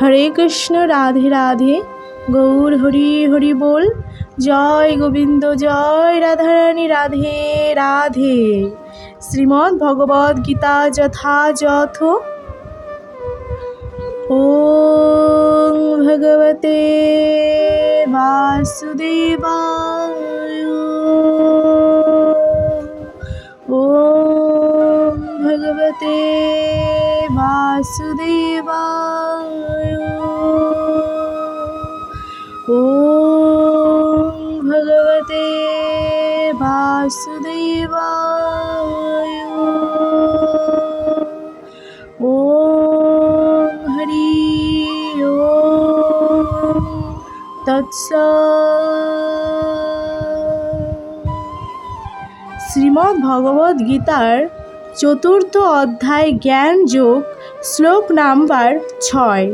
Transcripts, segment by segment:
হরে কৃষ্ণ রাধে রাধে গৌর হরি হরি বল জয় গোবিন্দ জয় রাধারানী রাধে রাধে শ্রীমদ্ ভগবদ গীতা যথাযথ ॐ भगवते वासुदेवाय ॐ भगवते वासुदेवाय ॐ भगवते वासुदेवाय ॐ হরি ওম তৎস শ্রীমদ্ ভগবদ গীতার চতুর্থ অধ্যায় জ্ঞান যোগ, শ্লোক নাম্বার ছয়।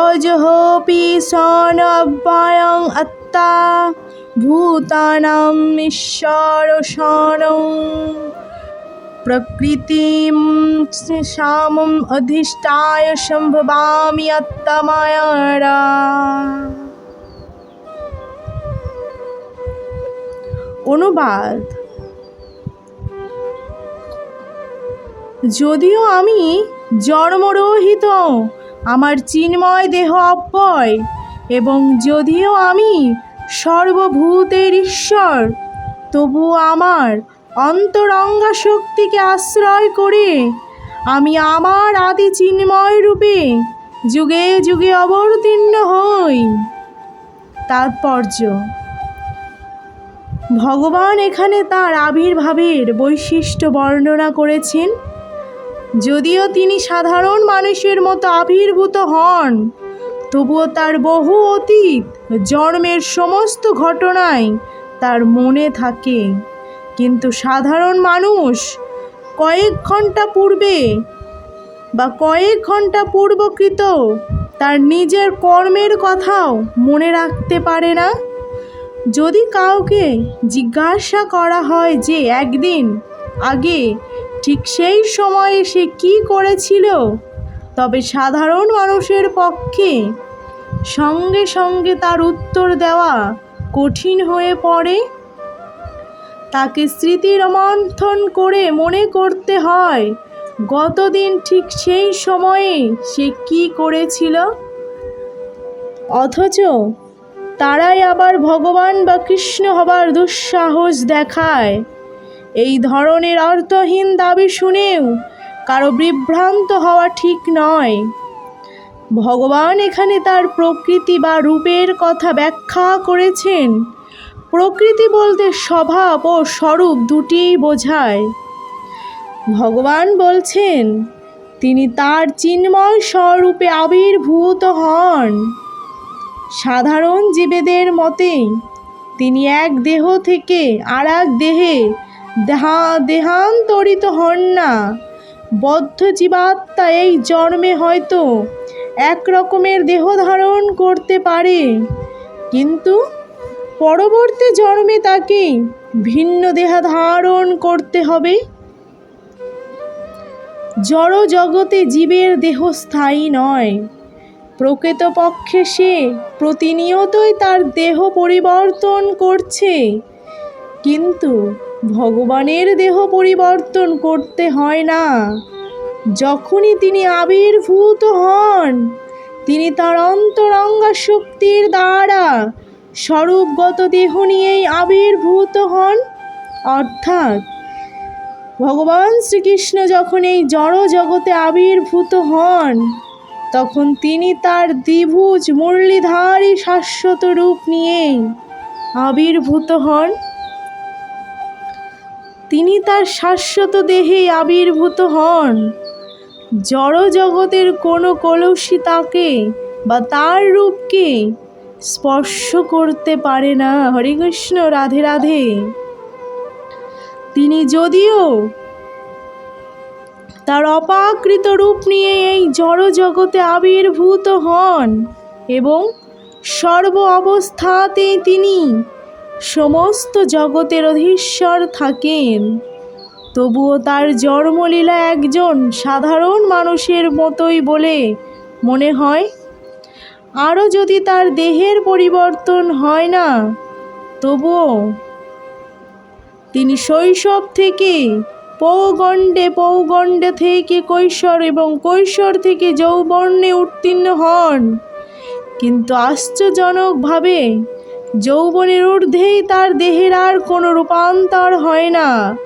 অজহপি সনব্যয়ং আত্মা ভূতানাম ঈশ্বর প্রকৃতিম শ্যামম অধিষ্ঠায় সম্ভবামি আত্মায়ারা অনুবাদ যদিও আমি জন্মরহিত আমার চিন্ময় দেহ অব্যয়, এবং যদিও আমি সর্বভূতের ঈশ্বর তবুও আমার অন্তরঙ্গা শক্তিকে আশ্রয় করে আমি আমার আদি চিন্ময় রূপে যুগে যুগে অবতীর্ণ হই। তাৎপর্য ভগবান এখানে তার আবির্ভাবের বৈশিষ্ট্য বর্ণনা করেছেন। যদিও তিনি সাধারণ মানুষের মতো আবির্ভূত হন, তবুও তার বহু অতীত, জন্মের সমস্ত ঘটনায় তার মনে থাকে। কিন্তু সাধারণ মানুষ কয়েক ঘণ্টা পূর্বে বা কয়েক ঘণ্টা পূর্বকৃত তার নিজের কর্মের কথাও মনে রাখতে পারে না। যদি কাউকে জিজ্ঞাসা করা হয় যে একদিন আগে ঠিক সেই সময়ে সে কী করেছিল? তবে সাধারণ মানুষের পক্ষে সঙ্গে সঙ্গে তার উত্তর দেওয়া কঠিন হয়ে পড়ে। তাকে স্মৃতির মন্থন করে মনে করতে হয়, গতদিন ঠিক সেই সময়ে সে কি করেছিল? অথচ তারাই আবার ভগবান বা কৃষ্ণ হবার দুঃসাহস দেখায়। এই ধরনের অর্থহীন দাবি শুনেও কারও বিভ্রান্ত হওয়া ঠিক নয়। ভগবান এখানে তার প্রকৃতি বা রূপের কথা ব্যাখ্যা করেছেন। প্রকৃতি বলতে স্বভাব ও স্বরূপ দুটিই বোঝায়। ভগবান বলছেন, তিনি তার চিন্ময় স্বরূপে আবির্ভূত হন। সাধারণ জীবেদের মতে তিনি এক দেহ থেকে আর এক দেহে দেহা দেহান্তরিত হন না। বদ্ধ জীবাত্মা এই জন্মে হয়তো এক রকমের দেহ ধারণ করতে পারে। কিন্তু পরবর্তী জন্মে তাকে ভিন্ন দেহা ধারণ করতে হবে। জড় জগতে জীবের দেহ স্থায়ী নয়। প্রকৃতপক্ষে সে প্রতিনিয়তই তার দেহ পরিবর্তন করছে। কিন্তু ভগবানের দেহ পরিবর্তন করতে হয় না। যখনই তিনি আবির্ভূত হন, তিনি তার অন্তরঙ্গা শক্তির দ্বারা স্বরূপগত দেহ নিয়েই আবির্ভূত হন। অর্থাৎ ভগবান শ্রীকৃষ্ণ যখন এই জড় জগতে আবির্ভূত হন, তখন তিনি তার দ্বিভুজ মুরলীধারী শাশ্বত রূপ নিয়েই আবির্ভূত হন। তিনি তার শাশ্বত দেহে আবির্ভূত হন। জড় জগতের কোনো কলসি তাকে বা তার রূপকে স্পর্শ করতে পারে না। হরে কৃষ্ণ, রাধে রাধে। তিনি যদিও তার অপাকৃত রূপ নিয়ে এই জড় জগতে আবির্ভূত হন এবং সর্ব অবস্থাতেই তিনি সমস্ত জগতের অধীশ্বর থাকেন। তবুও তার জন্মলীলা একজন সাধারণ মানুষের মতোই বলে মনে হয়। আরও যদি তার দেহের পরিবর্তন হয় না, তবুও তিনি শৈশব থেকে পৌগণ্ডে পৌগণ্ডে থেকে কৈশোর এবং কৈশোর থেকে যৌবর্ণে উত্তীর্ণ হন। কিন্তু আশ্চর্যজনকভাবে যৌবনের ঊর্ধ্বেই তার দেহের আর কোনো রূপান্তর হয় না।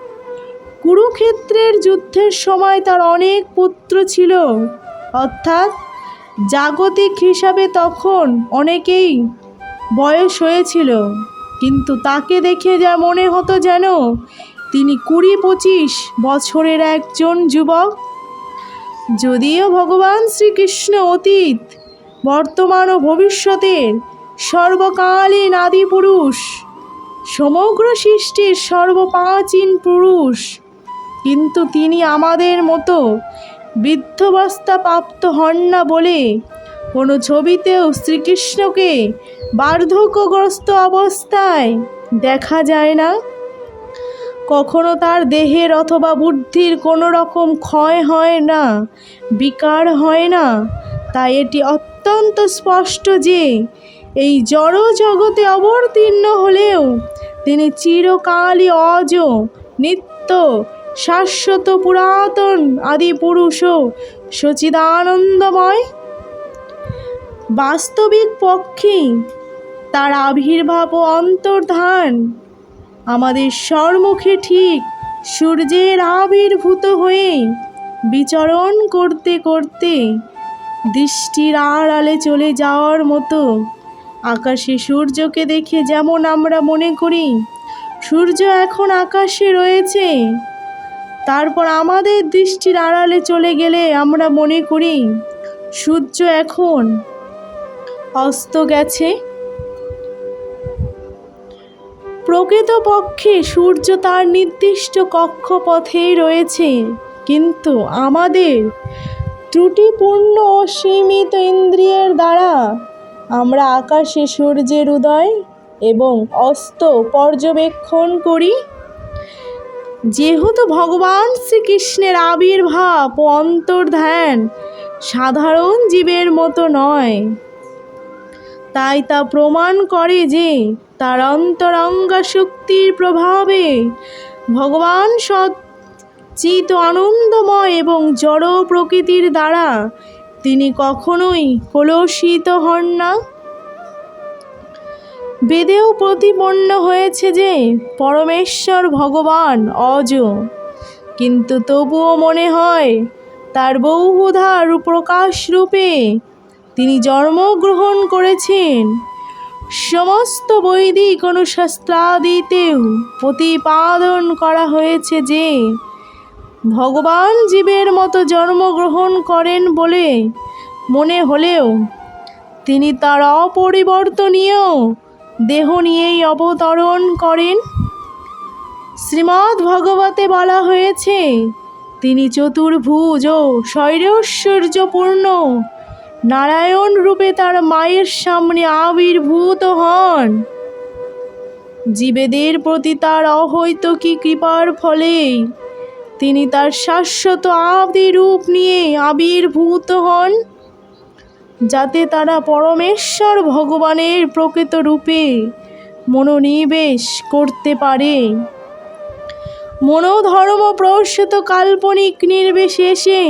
কুরুক্ষেত্রের যুদ্ধের সময় তার অনেক পুত্র ছিল। অর্থাৎ জাগতিক হিসাবে তখন অনেকেই বয়স হয়েছিল। কিন্তু তাকে দেখে যা মনে হতো যেন, তিনি কুড়ি পঁচিশ বছরের একজন যুবক। যদিও ভগবান শ্রীকৃষ্ণ অতীত, বর্তমান ও ভবিষ্যতের সর্বকালীন আদি পুরুষ, সমগ্র সৃষ্টির সর্বপ্রাচীন পুরুষ। কিন্তু তিনি আমাদের মতো বৃদ্ধবস্থা প্রাপ্ত হন না বলে কোনো ছবিতেও শ্রীকৃষ্ণকে বার্ধক্যগ্রস্ত অবস্থায় দেখা যায় না। কখনো তার দেহের অথবা বুদ্ধির কোনো রকম ক্ষয় হয় না, বিকার হয় না। তাই এটি অত্যন্ত স্পষ্ট যে এই জড় জগতে অবতীর্ণ হলেও তিনি চিরকালই অজ, নিত্য, শাশ্বত, পুরাতন আদি পুরুষ সচিদানন্দময়। বাস্তবিক পক্ষে, তার আবির্ভাব ও অন্তর্ধান আমাদের সম্মুখে ঠিক সূর্যের আবির্ভূত হয়ে বিচরণ করতে করতে দৃষ্টির আড়ালে চলে যাওয়ার মতো আকাশে সূর্যকে দেখে যেমন আমরা মনে করি, সূর্য এখন আকাশে রয়েছে। তারপর আমাদের দৃষ্টির আড়ালে চলে গেলে আমরা মনে করি, সূর্য এখন অস্ত গেছে। প্রকৃতপক্ষে সূর্য তার নির্দিষ্ট কক্ষপথেই রয়েছে, কিন্তু আমাদের ত্রুটিপূর্ণ সীমিত ইন্দ্রিয়ের দ্বারা আমরা আকাশে সূর্যের উদয় এবং অস্ত পর্যবেক্ষণ করি। যেহেতু ভগবান শ্রীকৃষ্ণের আবির্ভাব ও অন্তর্ধান সাধারণ জীবের মতো নয়, তাই তা প্রমাণ করে যে তার অন্তরঙ্গা শক্তির প্রভাবে ভগবান সচিত আনন্দময় এবং জড় প্রকৃতির দ্বারা তিনি কখনোই কলুষিত হন না। বেদেও প্রতিপন্ন হয়েছে যে, পরমেশ্বর ভগবান অজ কিন্তু তবুও মনে হয়, তার বহুধা প্রকাশ রূপে তিনি জন্মগ্রহণ করেছেন। সমস্ত বৈদিক অনুশাস্ত্রাদিতেও প্রতিপাদন করা হয়েছে যে ভগবান জীবের মতো জন্মগ্রহণ করেন বলে মনে হলেও তিনি তার অপরিবর্তনীয় দেহ নিয়েই অবতরণ করেন। শ্রীমদ্ ভগবতে বলা হয়েছে, তিনি চতুর্ভুজ ও শৈরৈশ্বর্যপূর্ণ নারায়ণ রূপে তার মায়ের সামনে আবির্ভূত হন। জীবেদের প্রতি তার অহৈতকী কৃপার ফলেই তিনি তার শাশ্বত আদি রূপ নিয়ে আবির্ভূত হন, যাতে তারা পরমেশ্বর ভগবানের প্রকৃত রূপে মনোনিবেশ করতে পারে। মনোধর্ম প্রসূত কাল্পনিক নির্বিশেষে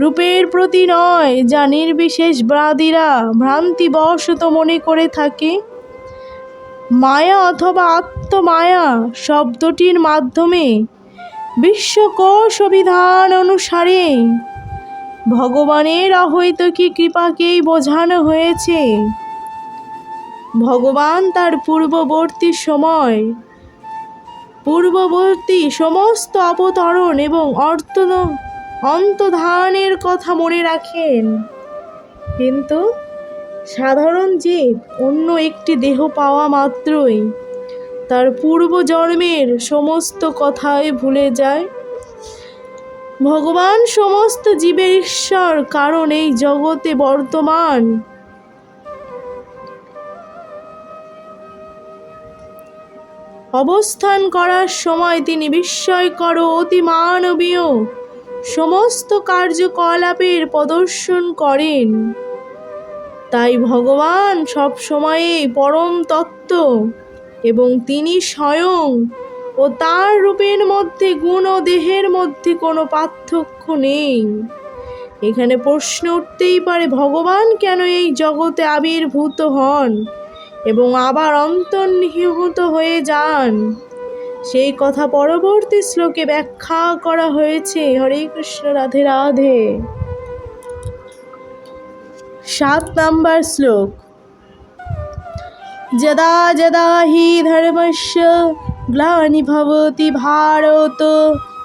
রূপের প্রতি নয়, যা নির্বিশেষ ব্রাদিরা ভ্রান্তিবশত মনে করে থাকে। মায়া অথবা আত্মমায়া শব্দটির মাধ্যমে বিশ্বকোষ বিধান অনুসারে। ভগবানের অহৈতকী কৃপাকেই বোঝানো হয়েছে? ভগবান তার পূর্ববর্তী সময়, পূর্ববর্তী সমস্ত অবতরণ এবং অর্থ অন্তধানের কথা মনে রাখেন। কিন্তু সাধারণ জীব অন্য একটি দেহ পাওয়া মাত্রই তার পূর্বজন্মের সমস্ত কথাই ভুলে যায়। ভগবান সমস্ত জীবের ঈশ্বর, কারণ এই জগতে বর্তমান। অবস্থান করার সময় তিনি বিস্ময়কর অতি মানবীয় সমস্ত কার্যকলাপের প্রদর্শন করেন। তাই ভগবান সব সময়ে পরম তত্ত্ব। এবং তিনি স্বয়ং ও তার রূপের মধ্যে গুণ ও দেহের মধ্যে কোনো পার্থক্য নেই। এখানে প্রশ্ন উঠতেই পারে, ভগবান কেন এই জগতে আবির্ভূত হন এবং আবার অন্তর্নিহিত হয়ে যান? সেই কথা পরবর্তী শ্লোকে ব্যাখ্যা করা হয়েছে। হরে কৃষ্ণ, রাধে রাধে। সাত নাম্বার শ্লোক। যদা যদা হি ধর্মস্য গ্লানি ভবতি ভারত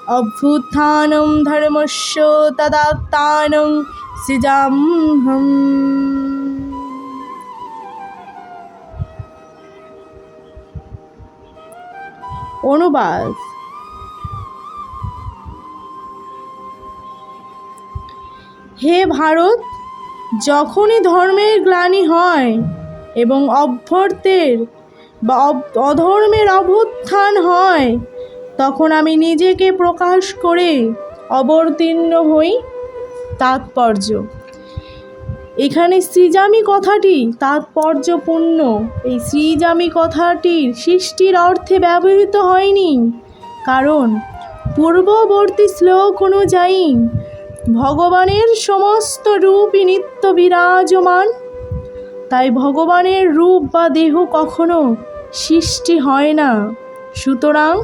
অভ্যুত্থানম ধর্মস্য তদাত্তানং সৃজামহম অনুবাদ হে ভারত, যখনই ধর্মের গ্লানি হয় এবং অভ্যর্থের বা অধর্মের অভ্যুত্থান হয়, তখন আমি নিজেকে প্রকাশ করে অবতীর্ণ হই তাৎপর্য। এখানে সৃজামি কথাটি তাৎপর্যপূর্ণ। এই সৃজামি কথাটির সৃষ্টির অর্থে ব্যবহৃত হয়নি। কারণ, পূর্ববর্তী শ্লোক অনুযায়ী ভগবানের সমস্ত রূপই নিত্য বিরাজমান। তাই ভগবানের রূপ বা দেহ কখনো সৃষ্টি হয় না। সুতরাং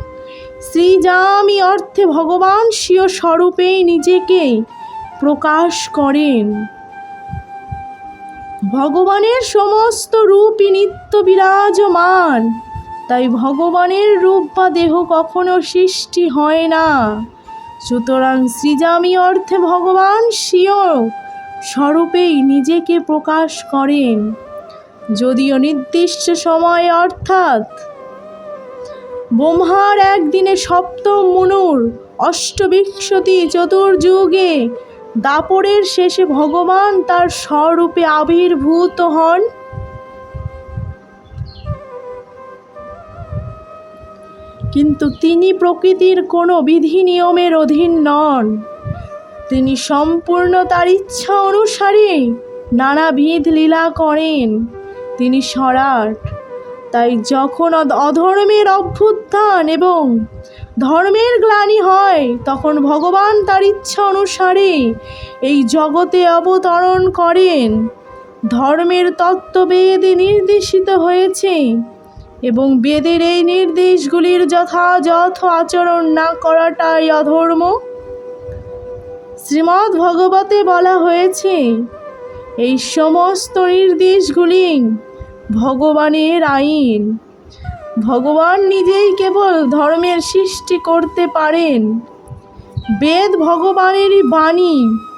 শ্রীজামি অর্থে ভগবান স্বীয় স্বরূপেই নিজেকে প্রকাশ করেন। ভগবানের সমস্ত রূপই নিত্য বিরাজমান। তাই ভগবানের রূপ বা দেহ কখনো সৃষ্টি হয় না। সুতরাং সৃজামি অর্থে ভগবান স্বীয় স্বরূপেই নিজেকে প্রকাশ করেন। যদিও নির্দিষ্ট সময় অর্থাৎ ব্রহ্মার একদিনে সপ্তম মনুর অষ্টবিংশতি চতুর্যুগে দাপরের শেষে ভগবান তার স্বরূপে আবির্ভূত হন। কিন্তু তিনি প্রকৃতির কোনো বিধি নিয়মের অধীন নন। তিনি সম্পূর্ণ তার ইচ্ছা অনুসারে নানাবিধ লীলা করেন। তিনি সরাট তাই যখন অধ- অধর্মের অভ্যুত্থান এবং ধর্মের গ্লানি হয়, তখন ভগবান তার ইচ্ছা অনুসারে এই জগতে অবতরণ করেন। ধর্মের তত্ত্ববেদে নির্দেশিত হয়েছে এবং বেদের এই নির্দেশগুলির যথাযথ আচরণ না করাটাই অধর্ম। শ্রীমদ্ ভগবতে বলা হয়েছে, এই সমস্ত নির্দেশগুলি ভগবানের আইন। ভগবান নিজেই কেবল ধর্মের সৃষ্টি করতে পারেন। বেদ ভগবানেরই বাণী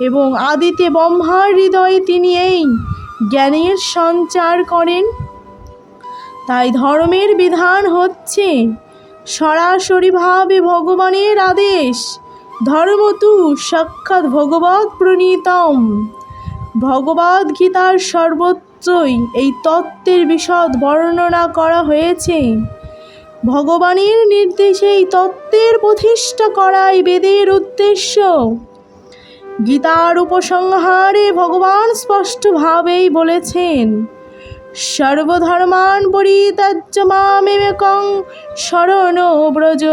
এবং আদিতে ব্রহ্মার হৃদয়ে তিনি এই জ্ঞানের সঞ্চার করেন। তাই ধর্মের বিধান হচ্ছে সরাসরিভাবে ভগবানের আদেশ ধর্ম তু সাক্ষাৎ ভগবত প্রণীতম। ভগবদ গীতার সর্বত্রই এই তত্ত্বের বিশদ বর্ণনা করা হয়েছে। ভগবানের নির্দেশে এই তত্ত্বের প্রতিষ্ঠা করাই বেদের উদ্দেশ্য। গীতার উপসংহারে ভগবান স্পষ্টভাবেই বলেছেন সর্বধর্মান পরিত্যাজ্য মামেকং শরণ ব্রজ।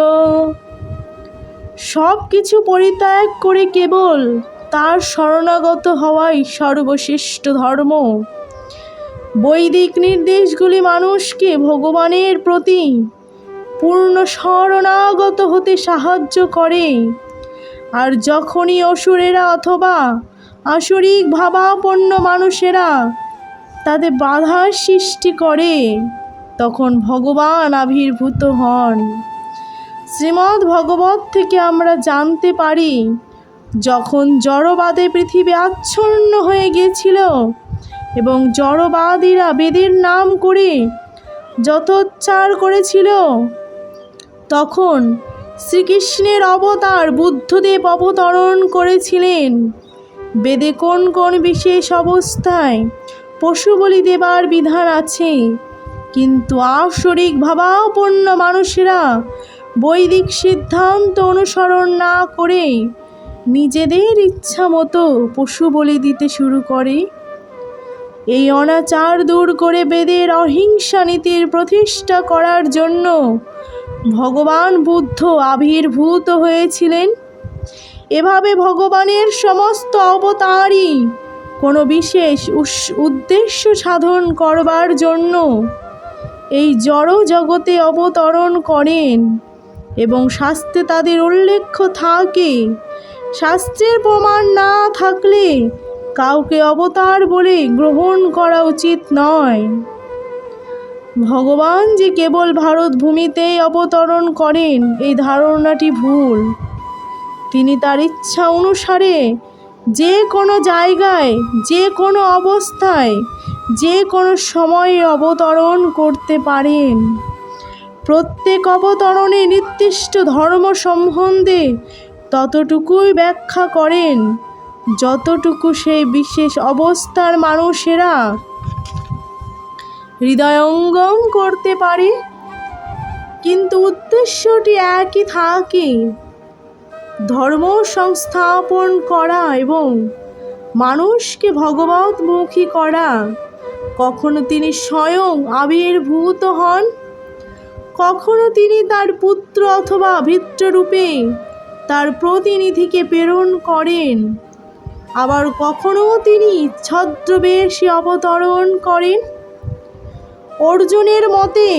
সব কিছু পরিত্যাগ করে কেবল তার শরণাগত হওয়াই সর্বশ্রেষ্ঠ ধর্ম। বৈদিক নির্দেশগুলি মানুষকে ভগবানের প্রতি পূর্ণ শরণাগত হতে সাহায্য করে। আর যখনই অসুরেরা অথবা আসরিক ভাবাপন্ন মানুষেরা তাদের বাধার সৃষ্টি করে, তখন ভগবান আবির্ভূত হন। শ্রীমদ্ ভগবত থেকে আমরা জানতে পারি, যখন জড়বাদে পৃথিবী আচ্ছন্ন হয়ে গিয়েছিল এবং জড়বাদীরা বেদের নাম করে যতোচ্চার করেছিল, তখন শ্রীকৃষ্ণের অবতার বুদ্ধদেব অবতরণ করেছিলেন। বেদে কোন কোন বিশেষ অবস্থায় পশু বলি দেবার বিধান আছে, কিন্তু আসরিক ভাবাপন্ন মানুষেরা বৈদিক সিদ্ধান্ত অনুসরণ না করে নিজেদের ইচ্ছা মতো পশু বলি দিতে শুরু করে। এই অনাচার দূর করে বেদের অহিংসা নীতির প্রতিষ্ঠা করার জন্য ভগবান বুদ্ধ আবির্ভূত হয়েছিলেন। এভাবে ভগবানের সমস্ত অবতারই কোনো বিশেষ উদ্দেশ্য সাধন করবার জন্য এই জড় জগতে অবতরণ করেন। এবং শাস্ত্রে তাদের উল্লেখ্য থাকে। শাস্ত্রের প্রমাণ না থাকলে কাউকে অবতার বলে গ্রহণ করা উচিত নয়। ভগবান যে কেবল ভারত ভূমিতেই অবতরণ করেন, এই ধারণাটি ভুল। তিনি তার ইচ্ছা অনুসারে যে কোনো জায়গায়, যে কোনো অবস্থায়, যে কোনো সময়ে অবতরণ করতে পারেন। প্রত্যেক অবতরণে নির্দিষ্ট ধর্ম সম্বন্ধে ততটুকুই ব্যাখ্যা করেন, যতটুকু সেই বিশেষ অবস্থার মানুষেরা। হৃদয়ঙ্গম করতে পারে, কিন্তু উদ্দেশ্যটি একই থাকে। ধর্ম সংস্থাপন করা এবং মানুষকে ভগবতমুখী করা, কখনো তিনি স্বয়ং আবির্ভূত হন। কখনো তিনি তার পুত্র অথবা ভিত্ররূপে তার প্রতিনিধিকে প্রেরণ করেন। আবার কখনো তিনি ছদ্রবেশে অবতরণ করেন। অর্জুনের মতে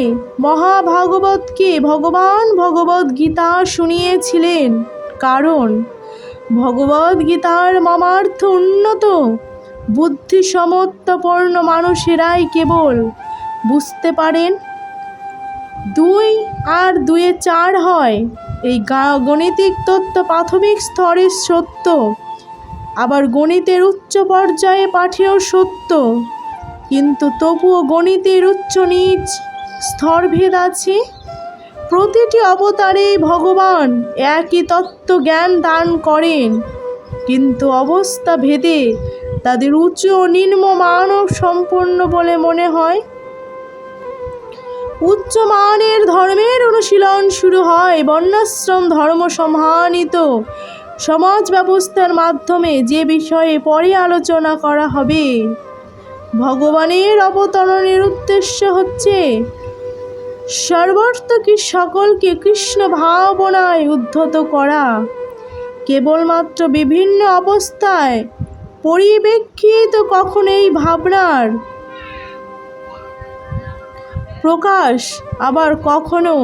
মহাভাগবতকে ভগবান ভগবদ গীতা শুনিয়েছিলেন, কারণ ভগবদ গীতার মমার্থ উন্নত বুদ্ধিসমত্বপূর্ণ মানুষেরাই কেবল বুঝতে পারেন দুই আর দুয়ে চার হয়। এই গণিতিক তত্ত্ব প্রাথমিক স্তরের সত্য। আবার গণিতের উচ্চ পর্যায়ে পাঠেও সত্য। কিন্তু তবুও গণিতের উচ্চ নিচ স্তরভেদ আছে। প্রতিটি অবতারে ভগবান একই তত্ত্ব জ্ঞান দান করেন। কিন্তু অবস্থা ভেদে তাদের উঁচু ও নিম্ন মানব সম্পন্ন বলে মনে হয়। উচ্চ মানের ধর্মের অনুশীলন শুরু হয়, বর্ণাশ্রম ধর্ম সম্মানিত। সমাজ ব্যবস্থার মাধ্যমে যে বিষয়ে পরে আলোচনা করা হবে। ভগবানের অবতরণের উদ্দেশ্য হচ্ছে সর্বর্থকে সকলকে কৃষ্ণ ভাবনায় উদ্ধত করা। কেবলমাত্র বিভিন্ন অবস্থায় পরিপ্রেক্ষিত কখনো এই ভাবনার প্রকাশ? আবার কখনো?